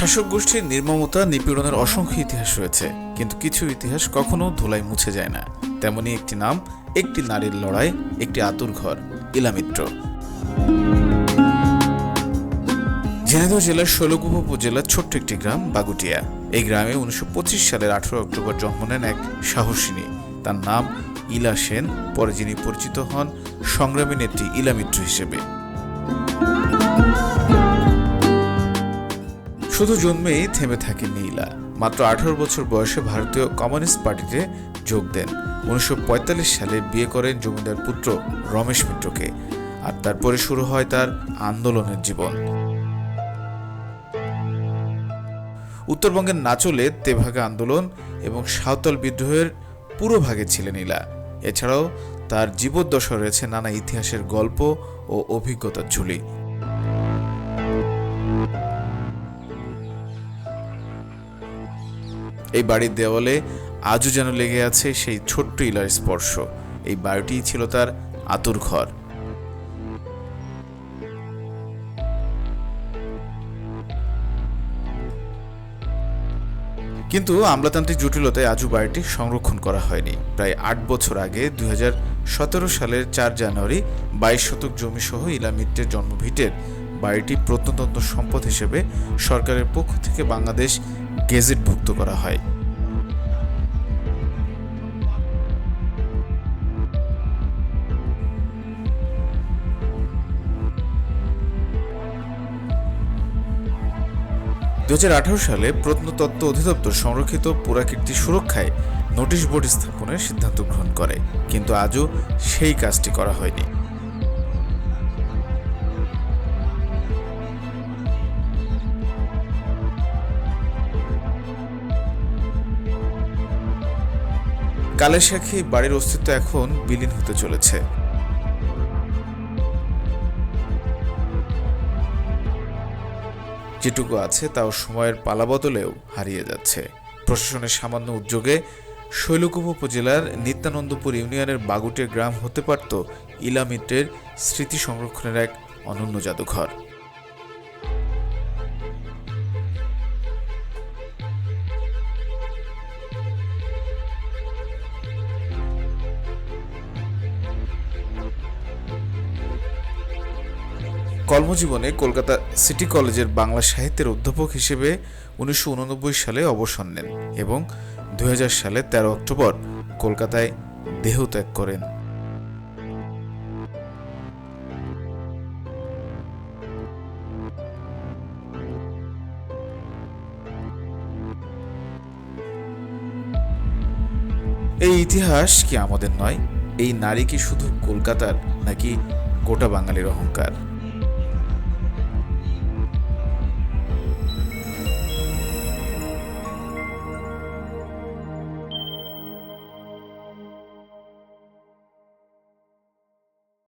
শাসক গোষ্ঠীর নির্মমতা নিপীড়নের অসংখ্য ইতিহাস রয়েছে, কিন্তু কিছু ইতিহাস কখনো ধুলায় মুছে যায় না। তেমনি একটি নাম, একটি নারীর লড়াই, একটি আতুর ঘর, ইলামিত্র। ঝিনাইদহ জেলার শৈলকুপ উপজেলার ছোট্ট একটি গ্রাম, বাগুটিয়া। এই গ্রামে উনিশশো পঁচিশ সালের আঠারো অক্টোবর জন্ম নেন এক সাহসিনী। তার নাম ইলা সেন, পরে যিনি পরিচিত হন সংগ্রামী নেত্রী ইলা মিত্র হিসেবে। শুধু জন্মেই থেমে থাকেননি ইলা মাত্র আঠারো বছর বয়সে ভারতীয় কমিউনিস্ট পার্টিতে যোগ দেন। উনিশশো সালে বিয়ে করেন জমিদার পুত্র রমেশ মিত্রকে। আর তারপরে শুরু হয় তার আন্দোলনের জীবন। উত্তরবঙ্গের নাচলে তেভাগা আন্দোলন এবং সাঁওতাল বিদ্রোহের পুরো ভাগে ছিলেন ইলা এছাড়াও তার জীবদ্দশা রয়েছে নানা ইতিহাসের গল্প ও অভিজ্ঞতার ঝুলি। এই বাড়ির দেওয়ালে আজও যেন লেগে আছে সেই ছোট্ট ইলার স্পর্শ। এই বাড়িটিই ছিল তার আতুর ঘর। কিন্তু আমলাতান্ত্রিক জটিলতায় আজও বাড়িটি সংরক্ষণ করা হয়নি। প্রায় আট বছর আগে দুই হাজার সতেরো সালের চার জানুয়ারি বাইশ শতক জমি সহ ইলা মিত্রের জন্মভিটের বাড়িটি প্রত্নতন্ত্র সম্পদ হিসেবে সরকারের পক্ষ থেকে বাংলাদেশ গেজেটভুক্ত করা হয়। দু হাজার আঠারো সালে প্রত্নতত্ত্ব অধিদপ্তর সংরক্ষিত পুরাকীর্তি সুরক্ষায় নোটিশ বোর্ড স্থাপনের সিদ্ধান্ত গ্রহণ করে, কিন্তু আজও সেই কাজটি করা হয়নি। কালের সাক্ষী বাড়ির অস্তিত্ব এখন বিলীন হতে চলেছে। যেটুকু আছে তাও সময়ের পালাবদলেও হারিয়ে যাচ্ছে। প্রশাসনের সামান্য উদ্যোগে শৈলকুপ উপজেলার নিত্যানন্দপুর ইউনিয়নের বাগুটের গ্রাম হতে পারত ইলা মিত্রের স্মৃতি সংরক্ষণের এক অনন্য জাদুঘর। কর্মজীবনে কলকাতা সিটি কলেজের বাংলা সাহিত্যের অধ্যাপক হিসেবে উনিশশো উননব্বই সালে অবসর নেন এবং দু সালে ১৩ অক্টোবর কলকাতায় দেহত্যাগ করেন। এই ইতিহাস কি আমাদের নয়? এই নারী কি শুধু কলকাতার নাকি গোটা বাঙালির অহংকার?